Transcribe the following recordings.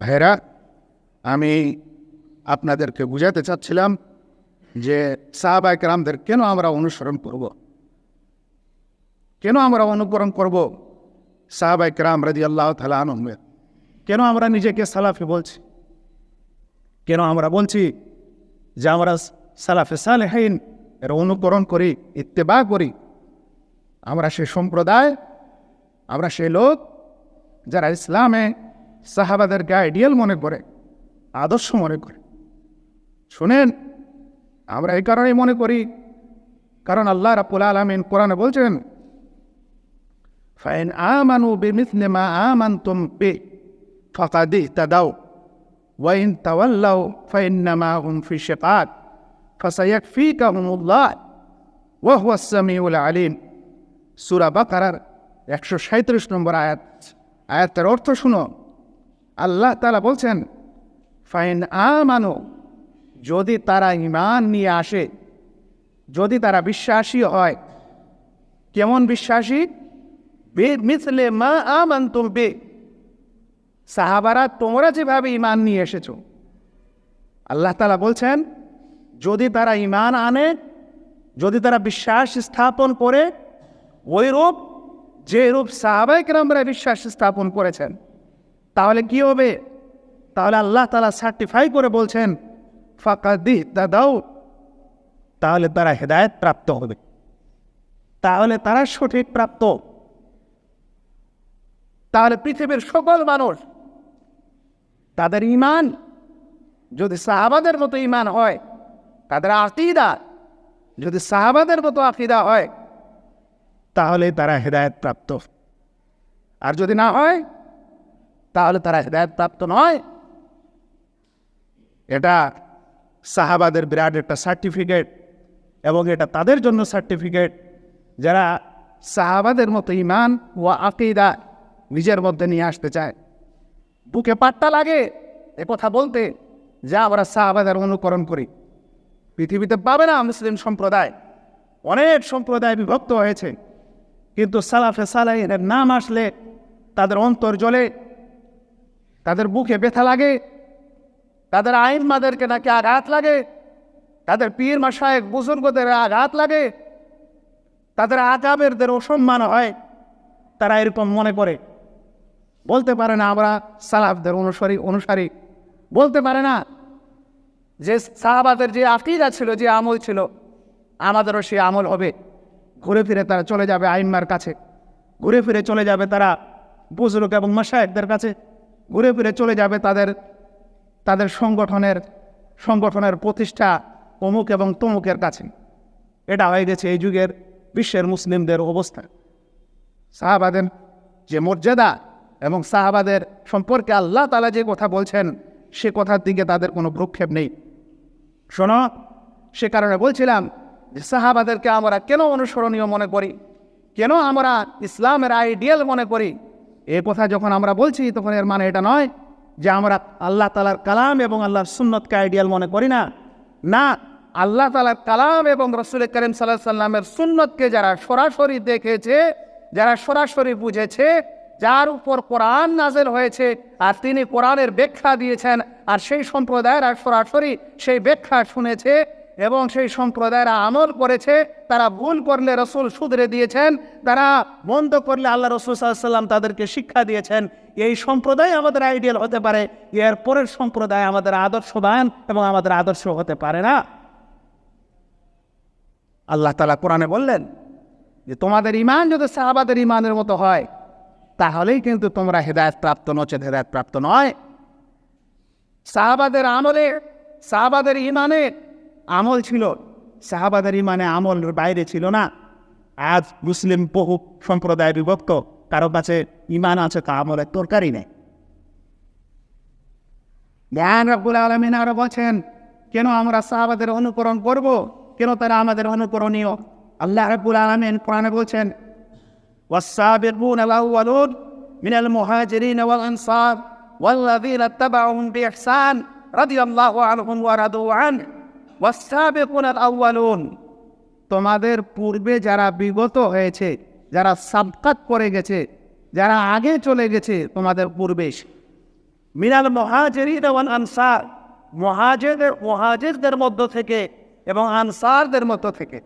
ভাইরা আমি আপনাদেরকে বুঝাতে চাচ্ছিলাম যে সাহাবাই কেরামদের কেন আমরা অনুসরণ করব? কেন আমরা অনুকরণ করব? সাহাবাই কেরাম রাজি আল্লাহ তালা আনন্দের কেন আমরা নিজেকে সালাফি বলছি? কেন আমরা বলছি যে আমরা সালাফে সালেহীন, এর অনুকরণ করি, ইত্তেবা করি? আমরা সে সম্প্রদায়, আমরা সেই লোক যারা ইসলামে সাহাবাদেরকে আইডিয়াল মনে করে, আদর্শ মনে করে। শুনেন, আমরা এই কারণেই মনে করি, কারণ আল্লাহ রাবুল আলমিন কোরআনে বলছেন, ফাইন আমানু বিমিথলে মা আমান তুম বে ফাকাদি তাদাও ওয়াইন তাওয়াল্লাও ফাইন্নামা হুম ফি শেকাত ফাসায়াকফিকাহুমুল্লাহ, ওয়া হুয়া সামিউল আলিম। সূরা বাকারার একশো সাঁত্রিশ নম্বর আয়াত, আয়াতের অর্থ শুনো। আল্লাহ তালা বলছেন, ফাইন আমানো যদি তারা ইমান নিয়ে আসে, যদি তারা বিশ্বাসী হয়। কেমন বিশ্বাসী? বে মিথলে মা আমান বে। সাহাবারা তোমরা যেভাবে ইমান নিয়ে এসেছ। আল্লাহ তালা বলছেন, যদি তারা ইমান আনে, যদি তারা বিশ্বাস স্থাপন করে ওই রূপ যে রূপ সাহাবাই কেরামরা বিশ্বাস স্থাপন করেছেন তাহলে কি হবে? তাহলে আল্লাহ তালা সার্টিফাই করে বলছেন ফাঁকা দি দাও তাহলে তারা হেদায়ত প্রাপ্ত হবে। তাহলে তারা সঠিক প্রাপ্ত। তাহলে পৃথিবীর সকল মানুষ তাদের ইমান যদি সাহাবাদের মতো ইমান হয়, তাদের আকিদা, যদি সাহাবাদের মতো আকিদা হয় তাহলে তারা হেদায়ত প্রাপ্ত। আর যদি না হয় তাহলে তারা প্রাপ্ত নয়। এটা সাহাবাদের বিরাট একটা সার্টিফিকেট এবং এটা তাদের জন্য সার্টিফিকেট যারা সাহাবাদের মতো ইমান ও আকিদা নিজের মধ্যে নিয়ে আসতে চায়। বুকে পাট্টা লাগে এ কথা বলতে, যা আমরা সাহাবাদের অনুকরণ করি। পৃথিবীতে পাবে না মুসলিম সম্প্রদায়। অনেক সম্প্রদায় বিভক্ত হয়েছে। কিন্তু সালাফে সালাইনের নাম আসলে তাদের অন্তর জ্বলে তাদের বুকে ব্যথা লাগে, তাদের আইন মাদেরকে নাকি আঘাত লাগে, তাদের পীর মাসায় বুজুর্গদের আঘাত লাগে, তাদের আকাবেরদের অসম্মান হয়, তারা এরকম মনে করে। বলতে পারে না আমরা সালাফদের অনুসারী অনুসারী। বলতে পারে না যে সাহাবাদের যে আকিদা ছিল, যে আমল ছিল, আমাদেরও সে আমল হবে। ঘুরে ফিরে তারা চলে যাবে আইনমার কাছে। ঘুরে ফিরে চলে যাবে তারা বুজরুক এবং মাসায়কদের কাছে। ঘুরে ফিরে চলে যাবে তাদের তাদের সংগঠনের সংগঠনের প্রতিষ্ঠা অমুক এবং তমুকের কাছে। এটা হয়ে গেছে এই যুগের বিশ্বের মুসলিমদের অবস্থা। সাহাবাদের যে মর্যাদা এবং সাহাবাদের সম্পর্কে আল্লাহ তালা যে কথা বলছেন, সে কথার দিকে তাদের কোনো ভ্রুক্ষেপ নেই। শোনো, সে কারণে বলছিলাম যে সাহাবাদেরকে আমরা কেন অনুসরণীয় মনে করি? কেন আমরা ইসলামের আইডিয়াল মনে করি? এ কথা যখন আমরা বলছি, তখন এর মানে এটা নয় যে আমরা আল্লাহ তালার কালাম এবং আল্লাহর সুন্নতকে আইডিয়াল মনে করি না। না, আল্লাহ তালার কালাম এবং রসুল করিম সাল্লাহ সাল্লামের সুন্নতকে যারা সরাসরি দেখেছে, যারা সরাসরি বুঝেছে, যার উপর কোরআন নাজেল হয়েছে আর তিনি কোরআনের ব্যাখ্যা দিয়েছেন আর সেই সম্প্রদায়েরা সরাসরি সেই ব্যাখ্যা শুনেছে এবং সেই সম্প্রদায়েরা আমল করেছে, তারা ভুল করলে রসুল শুধরে দিয়েছেন, তারা বন্ধ করলে আল্লাহ রসুল সাল্লাম তাদেরকে শিক্ষা দিয়েছেন। এই সম্প্রদায় আমাদের আইডিয়াল হতে পারে, এর পরের সম্প্রদায় আমাদের আদর্শবান এবং আমাদের আদর্শ হতে পারে না। আল্লাহ তালা কোরআনে বললেন যে, তোমাদের ইমান যদি সাহাবাদের ইমানের মতো হয়, তাহলেই কিন্তু তোমরা হেদায়ত প্রাপ্ত নচেত হেদায়ত প্রাপ্ত নয়। সাহাবাদের আমলে, সাহাবাদের ইমানে আমল ছিল সাহাবাদের ইমানে আমল বাইরে ছিল না আজ মুসলিম বহু সম্প্রদায় বিভক্ত কারো কাছে ইমান আছে তা আমলের তরকারি নেই জ্ঞান রব্বুল আলমিন আরো বলছেন কেন আমরা সাহাবাদের অনুকরণ করব কেন তারা আমাদের অনুকরণীয় আল্লাহ রব্বুল আলমিন কোরআনে বলছেন والسابقون الأولون من المهاجرين والأنصار والذين اتبعهم بإحسان رضي الله عنهم ورضوا عنه তোমাদের পূর্বে যারা বিগত হয়েছে, যারা সাবকাত করে গেছে, যারা আগে চলে গেছে, তোমাদের পূর্বে মিনাল মহাজেরিন আনসার। মহাজেদের মহাজেরদের মধ্য থেকে এবং আনসারদের মধ্য থেকে।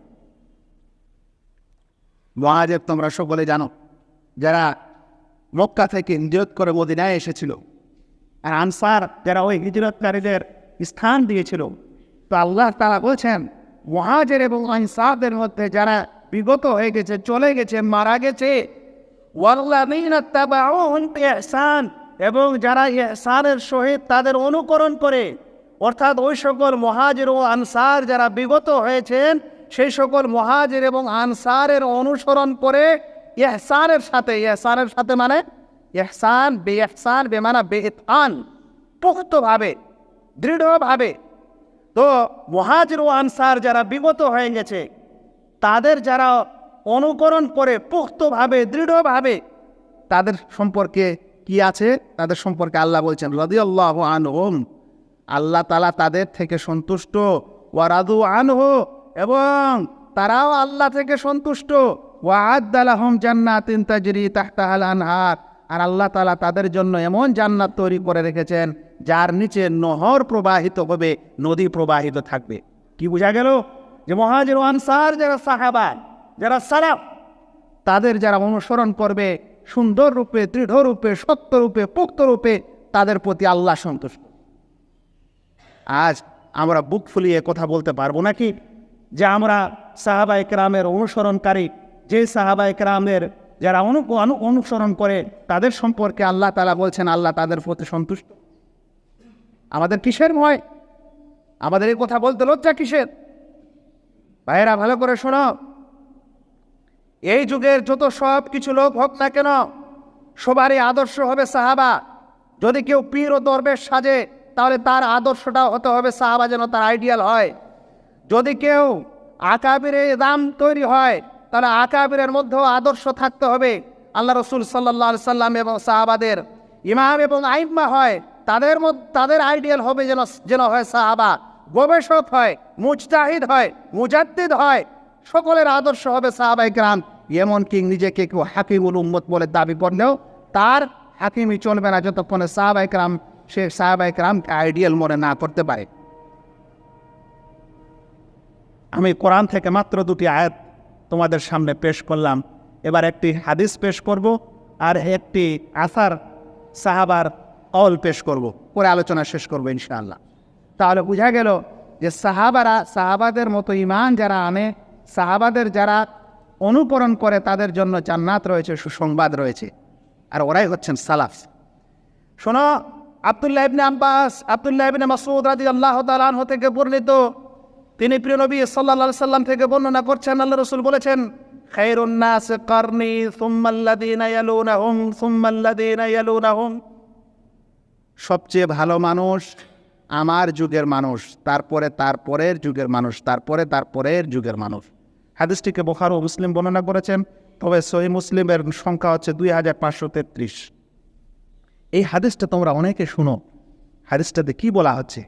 মহাজের তোমরা সকলে জানো, যারা মক্কা থেকে নিরত করে মদিনায় এসেছিল। আর আনসার যারা ওই হিজরতকারীদের স্থান দিয়েছিল আল্লাহ তারা বলছেন, মহাজের এবং আনসারদের মধ্যে যারা বিগত হয়ে গেছে, চলে গেছে, মারা গেছে এবং যারা ইহসানের সহিত তাদের অনুকরণ করে, অর্থাৎ ওই সকল মহাজের ও আনসার যারা বিগত হয়েছেন, সেই সকল মহাজের এবং আনসারের অনুসরণ করে ইহসানের সাথে ইহসানের সাথে মানে ইহসান বে ইহসান বে মানে পুক্তভাবে দৃঢ়ভাবে তো মহাজের ও আনসার যারা বিগত হয়ে গেছে, তাদের যারা অনুকরণ করে পুক্তভাবে, দৃঢ়ভাবে তাদের সম্পর্কে কি আছে? তাদের সম্পর্কে আল্লাহ বলছেন রদি আল্লাহ আনহম। আল্লাহ তালা তাদের থেকে সন্তুষ্ট। ওয়ারাদু আনহ। এবং তারাও আল্লাহ থেকে সন্তুষ্ট। ওয়াদালাহম জান্নাতিন তাজরি তাহতাহাল আনহার। আর আল্লাহ তালা তাদের জন্য এমন জান্নাত তৈরি করে রেখেছেন, যার নিচে নহর প্রবাহিত হবে, নদী প্রবাহিত থাকবে। কি বোঝা গেল? যে মহাজির আনসার, যারা সাহাবা, যারা সালাফ, তাদের যারা অনুসরণ করবে, সুন্দর রূপে, দৃঢ় রূপে, সত্য রূপে রূপে, তাদের প্রতি আল্লাহ সন্তুষ্ট। আজ আমরা বুক ফুলিয়ে কথা বলতে পারব নাকি? যে আমরা সাহাবা একরামের অনুসরণকারী, যে সাহাবা একরামের যারা অনু, অনু- অনুসরণ করে, তাদের সম্পর্কে আল্লাহ তালা বলছেন, আল্লাহ তাদের প্রতি সন্তুষ্ট। আমাদের কিসের ভয়? আমাদের এই কথা বলতে লজ্জা কিসের? ভাইয়েরা, ভালো করে শোনো। এই যুগের যত সব কিছু লোক হোক না কেন, সবারই আদর্শ হবে সাহাবা। যদি কেউ পীর ও দরবেশ সাজে, তাহলে তার আদর্শটা হতে হবে সাহাবা যেন তার আইডিয়াল হয়। যদি কেউ আকাবিরে দাম তৈরি হয় তাহলে আকাবিরের মধ্যেও আদর্শ থাকতে হবে। আল্লাহ রসুল সাল্লাহ সাল্লাম এবং সাহাবাদের ইমাম এবং আইম্মা হয়, তাদের তাদের আইডিয়াল হবে যেন যেন হয় সাহাবা। গবেষক হয়, মুজতাহিদ হয়, মুজাদ্দিদ হয়, সকলের আদর্শ হবে সাহাবাই গ্রাম এমনকি নিজেকে কেউ হাকিমুল উম্মত বলে দাবি করলেও তার হাকিমই চলবে না যতক্ষণে সাহাবাই গ্রাম সে সাহাবাই গ্রামকে আইডিয়াল মনে না করতে পারে। আমি কোরআন থেকে মাত্র দুটি আয়াত তোমাদের সামনে পেশ করলাম। এবার একটি হাদিস পেশ করব আর একটি আসার সাহাবার অল পেশ করব। পরে আলোচনা শেষ করব ইনশাআল্লাহ। তাহলে বোঝা গেল যে সাহাবারা, সাহাবাদের মতো ইমান যারা আনে, সাহাবাদের যারা অনুকরণ করে তাদের জন্য জান্নাত রয়েছে, সুসংবাদ রয়েছে। আর ওরাই হচ্ছেন সালাফ। শোনো, আবদুল্লাহ ইবনে আব্বাস, আবদুল্লাহ ইবনে মাসুদ রাজি আল্লাহ তালাহ থেকে বর্ণিত তিনি প্রিয় নবী সাল্লা সাল্লাম থেকে বর্ণনা করছেন, আল্লাহ রসুল বলেছেন খায়রুন্নাস কারনি সুম্মাল্লাদিনা ইয়ালুনাহুম সবচেয়ে ভালো মানুষ আমার যুগের মানুষ, তারপরে তারপরের যুগের মানুষ, তারপরে তারপরের যুগের মানুষ। হাদিসটিকে বোখার ও মুসলিম বর্ণনা করেছেন, তবে সহি মুসলিমের সংখ্যা হচ্ছে দুই হাজার পাঁচশো তেত্রিশ। এই হাদিসটা তোমরা অনেকে শুনো, হাদিসটাতে কি বলা হচ্ছে?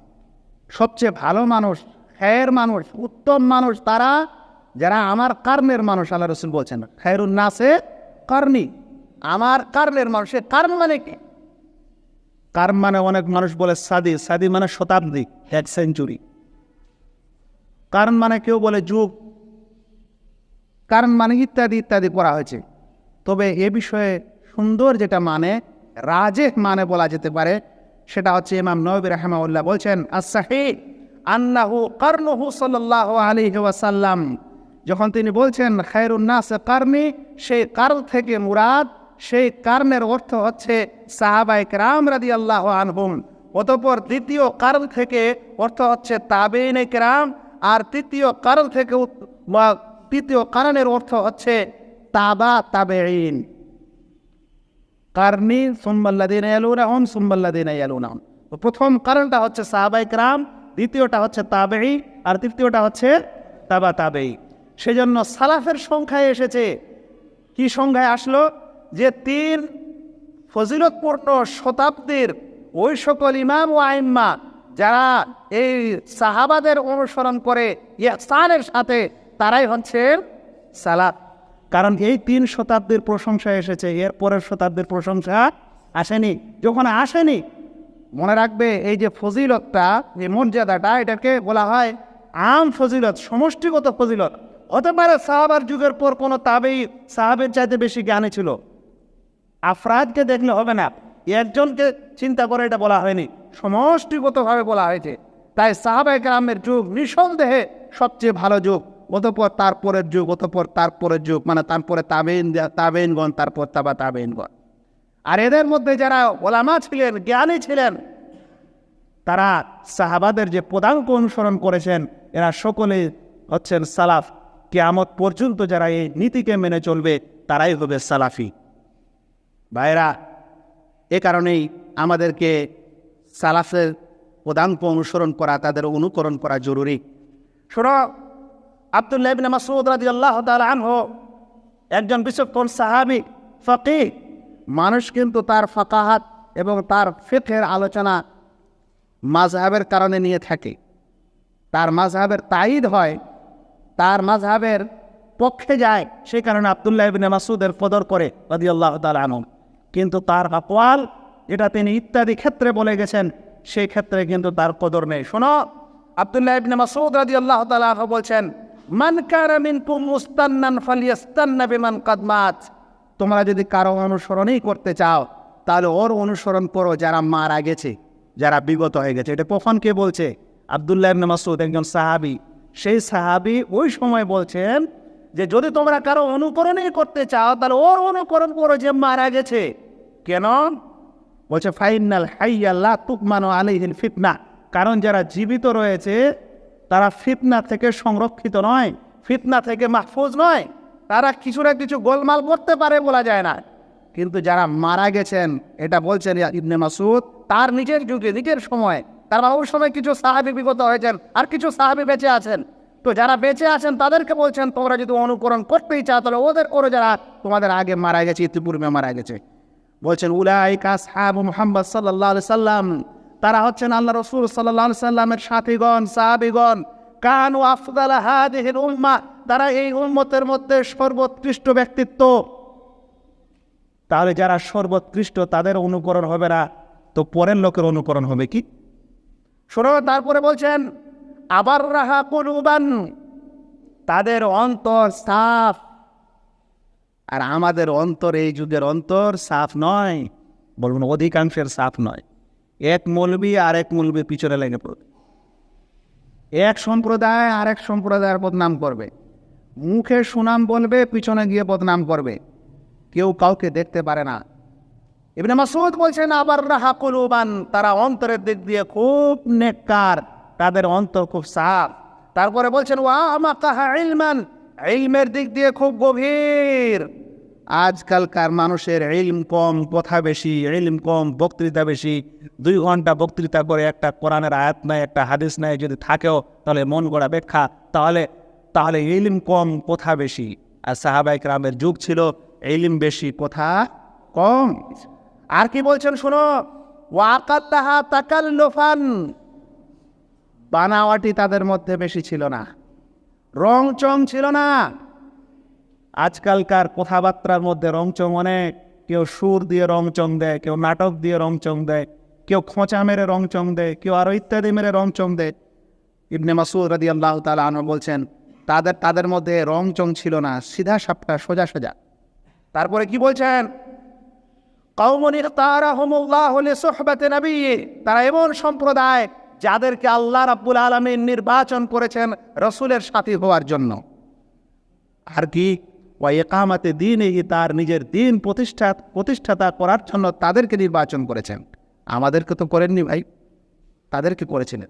সবচেয়ে ভালো মানুষ খায়ের মানুষ, উত্তম মানুষ তারা, যারা আমার কার্নের মানুষ, আল্লাহ রসুল বলছেন, খায়রুন নাসে কার্নি আমার কার্নের মানুষ, সে কার্ন মানে কি? কার্ন মানে অনেক মানুষ বলে সাদি সাদি মানে শতাব্দী, এক সেঞ্চুরি। কারণ মানে কেউ বলে যুগ। কারণ মানে ইত্যাদি ইত্যাদি করা হয়েছে। তবে এ বিষয়ে সুন্দর যেটা মানে রাজেহ মানে বলা যেতে পারে, সেটা হচ্ছে ইমাম নবী রাহমাউল্লাহ বলছেন আসাহি আন্নাহু কর্ণহু সাল্লাহ আলাইহি ওয়াসাল্লাম। যখন তিনি বলছেন খায়রুন্নাস কারনি সেই কার্ল থেকে মুরাদ, সেই কারণের অর্থ হচ্ছে সাহাবাই রাম রাদি আল্লাহ আনহুম। অতপর দ্বিতীয় কারণ থেকে অর্থ হচ্ছে তাবেইন কেরাম, আর তৃতীয় কারণ থেকে তৃতীয় কারণের অর্থ হচ্ছে তাবা তাবেইন কারনি সুম্বাল্লাদিন ইয়ালুনাহুম সুম্বাল্লাদিন ইয়ালুনাহুম। তো প্রথম কারণটা হচ্ছে সাহাবাই রাম দ্বিতীয়টা হচ্ছে তাবেই আর তৃতীয়টা হচ্ছে তাবা তাবেই সেজন্য সালাফের সংখ্যায় এসেছে। কি সংখ্যায় আসলো? যে তিন ফজিলতপূর্ণ শতাব্দীর ওই সকল ইমাম ও আইম্মা যারা এই সাহাবাদের অনুসরণ করে ইহসানের সাথে, তারাই হচ্ছে সালাফ। কারণ এই তিন শতাব্দীর প্রশংসা এসেছে। এর পরের শতাব্দীর প্রশংসা আসেনি। যখন আসেনি মনে রাখবে, এই যে ফজিলতটা, যে মর্যাদাটা, এটাকে বলা হয় আম ফজিলত, সমষ্টিগত ফজিলত। হতে পারে সাহাবার যুগের পর কোনো তাবেই সাহাবের চাইতে বেশি জ্ঞানী ছিল। আফরাদকে দেখলে হবে না। একজনকে চিন্তা করে এটা বলা হয়নি। সমষ্টিগতভাবে বলা হয়েছে। তাই সাহাবাই গ্রামের যুগ নিঃসন্দেহে সবচেয়ে ভালো যুগ। অতপর তারপরের যুগ, অতপর তারপরের যুগ মানে তারপরে তাবেইন, তাবেইনগণ, তারপর তাবা তাবেইনগণ। আর এদের মধ্যে যারা ওলামা ছিলেন, জ্ঞানী ছিলেন, তারা সাহাবাদের যে পদাঙ্ক অনুসরণ করেছেন, এরা সকলে হচ্ছেন সালাফ। কেয়ামত পর্যন্ত যারা এই নীতিকে মেনে চলবে, তারাই হবে সালাফি। ভাইরা এ কারণেই আমাদেরকে সালাফের পদাঙ্ক অনুসরণ করা, তাদের অনুকরণ করা জরুরি। শোনো, আবদুল্লাহ মাসউদ রাদিয়াল্লাহু তাআলা আনহু একজন বিচক্ষণ সাহাবী, ফকিহ। মানুষ কিন্তু তার ফাকাহাত এবং তার ফিকহের আলোচনা মাযহাবের কারণে নিয়ে থাকে। তার মাযহাবের তাইদ হয়, তার মাযহাবের পক্ষে যায়, সেই কারণে আবদুল্লাহ ইবনে মাসুদের কদর করে, রাদিয়াল্লাহু তাআলা আনহু। কিন্তু তার আকওয়াল যেটা তিনি ইত্যাদি ক্ষেত্রে বলে গেছেন, সেই ক্ষেত্রে কিন্তু তার কদর নেই। শোনো, আবদুল্লাহ ইবনে মাসউদ রাদিয়াল্লাহু আনহু বলছেন, মান কানা মিনকুম মুস্তান্নান ফালিয়াস্তান্না বিমান কাদ মাত। তোমরা যদি কারও অনুসরণই করতে চাও, তাহলে ওর অনুসরণ করো যারা মারা গেছে, যারা বিগত হয়ে গেছে। এটা কখন কে বলছে? আবদুল্লাহ ইবনে মাসউদ, একজন সাহাবী। সেই সাহাবী ওই সময় বলছেন যে, যদি তোমরা কারও অনুকরণই করতে চাও, তাহলে ওর অনুকরণ করো যে মারা গেছে। কেন? বলছে, ফাইনাল হাইয়াল্লাহ তুকমানো আলাইহিল ফিতনা। কারণ যারা জীবিত রয়েছে, তারা ফিতনা থেকে সংরক্ষিত নয়, ফিতনা থেকে মাহফুজ নয়। তারা কিছু না কিছু গোলমাল করতে পারে বলা যায় না। কিন্তু যারা মারা গেছেন, এটা বলছেন ইবনে মাসুদ তার নিজের যুগে, নিজের সময়, তার ওই সময় কিছু সাহাবি বিগত হয়েছেন আর কিছু সাহাবি বেঁচে আছেন। তো যারা বেঁচে আছেন, তাদেরকে বলছেন, তোমরা যদি অনুকরণ করতেই চাও, তাহলে ওদের করে যারা তোমাদের আগে মারা গেছে, ইতিপূর্বে মারা গেছে। বলছেন, উলাইকা সাহাবু মুহাম্মদ আলাইহি সাল্লাম। তারা হচ্ছেন আল্লাহ রসুল আলাইহি সাল্লামের সাথীগণ, সাহাবীগণ। কানু আফদাল হাদিহিল উম্মাহ তারা এই উন্মতের মধ্যে সর্বোৎকৃষ্ট ব্যক্তিত্ব, তাহলে যারা সর্বোৎকৃষ্ট তাদের অনুকরণ হবে না, তো পরের লোকের অনুকরণ হবে কি? শোনো, তারপরে বলছেন, আবার রাহা কুলুবান, তাদের অন্তর সাফ। আর আমাদের অন্তর এই যুগের অন্তর সাফ নয় বলবেন অধিকাংশের সাফ নয়। এক মৌলবি আর এক মৌলবি পিছনে লেগে পড়বে। এক সম্প্রদায় আর এক সম্প্রদায়ের বদনাম করবে মুখে সুনাম বলবে, পিছনে গিয়ে বদনাম করবে। কেউ কাউকে দেখতে পারে না। ইবনে মাসুদ বলছেন, আবার রাহা কুলুবান তারা অন্তরের দিক দিয়ে খুব নেককার। তাদের অন্তর খুব সাফ। তারপরে বলছেন, ওয়া আমা কাহা ইলমান ইলমের দিক দিয়ে খুব গভীর। আজকালকার মানুষের ইলম কম, কথা বেশি, ইলম কম, বক্তৃতা বেশি। দুই ঘণ্টা বক্তৃতা করে একটা কোরআনের আয়াত নাই, একটা হাদিস নাই, যদি থাকেও তাহলে মন গড়া ব্যাখ্যা। তাহলে তাহলে ইলম কম, কথা বেশি? আর সাহাবাইক রামের যুগ ছিল, ইলম বেশি, কথা? কম। আর কি বলছেন শোনো? ওয়াকাল্লাহা তাকাল্লুফান। বানাওয়াটি তাদের মধ্যে বেশি ছিল না। রং চং ছিল না। আজকালকার কথাবার্তার মধ্যে রংচং অনেক। কেউ সুর দিয়ে রংচং দেয়, কেউ নাটক দিয়ে রংচং দেয়, কেউ খোঁচা মেরে রংচং দেয়, কেউ আরও ইত্যাদি মেরে রংচং দেয়। ইবনে মাসুদ রাদি আল্লাহ তালা আনু বলছেন তাদের তাদের মধ্যে রং চং ছিল না সিধা সাপটা সোজা সোজা। তারপরে কি বলছেন? তারা এমন সম্প্রদায় যাদেরকে আল্লাহ রাব্বুল আলমিন নির্বাচন করেছেন রসুলের সাথী হওয়ার জন্য। আর কি? একামাতে দিন এই তার নিজের দিন প্রতিষ্ঠা, প্রতিষ্ঠাতা করার জন্য তাদেরকে নির্বাচন করেছেন। আমাদেরকে তো করেননি ভাই। তাদেরকে করেছিলেন।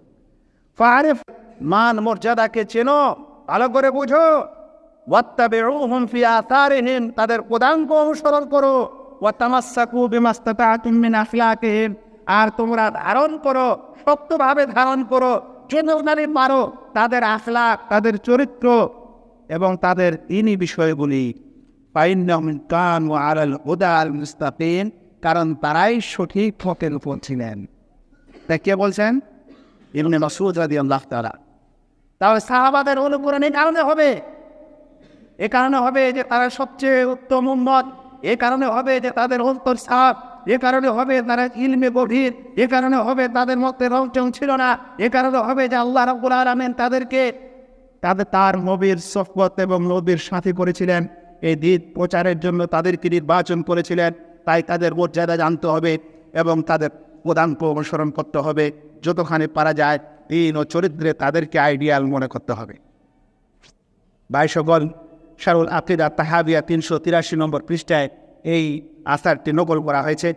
ফারেফ, মান মর্যাদাকে চেনো। ভালো করে বুঝো। তাদের পদাঙ্ক অনুসরণ করো। আর তোমরা ধারণ করো, শক্তভাবে ধারণ করো যেভাবে পারো তাদের আখলাক তাদের চরিত্র এবং তাদের ইনি বিষয়গুলি। কানু মুস্তাকিম, কারণ তারাই সঠিক পথের উপর ছিলেন। তা কে বলছেন? ইবনে মাসুদ রাদিয়াল্লাহু তাআলা। তাহলে সাহাবাদের অনুকরণ এই কারণে হবে। এ কারণে হবে যে তারা সবচেয়ে উত্তম উম্মত। এ কারণে হবে যে তাদের অন্তর সাপ। এ কারণে হবে তারা ইলমে গভীর। এ কারণে হবে তাদের মধ্যে রংচং ছিল না। এ কারণে হবে যে আল্লাহ রাব্বুল আলামিন তাদেরকে তাদের, তার নবীর সফবত এবং নবীর সাথী করেছিলেন। এই দিন প্রচারের জন্য তাদেরকে নির্বাচন করেছিলেন। তাই তাদের মর্যাদা জানতে হবে এবং তাদের প্রধানকে অনুসরণ করতে হবে। যতখানি পারা যায় দিন ও চরিত্রে তাদেরকে আইডিয়াল মনে করতে হবে। সকল শারুল আফিদা তাহাবিয়া তিনশো তিরাশি নম্বর পৃষ্ঠায় এই আসারটি নকল করা হয়েছে।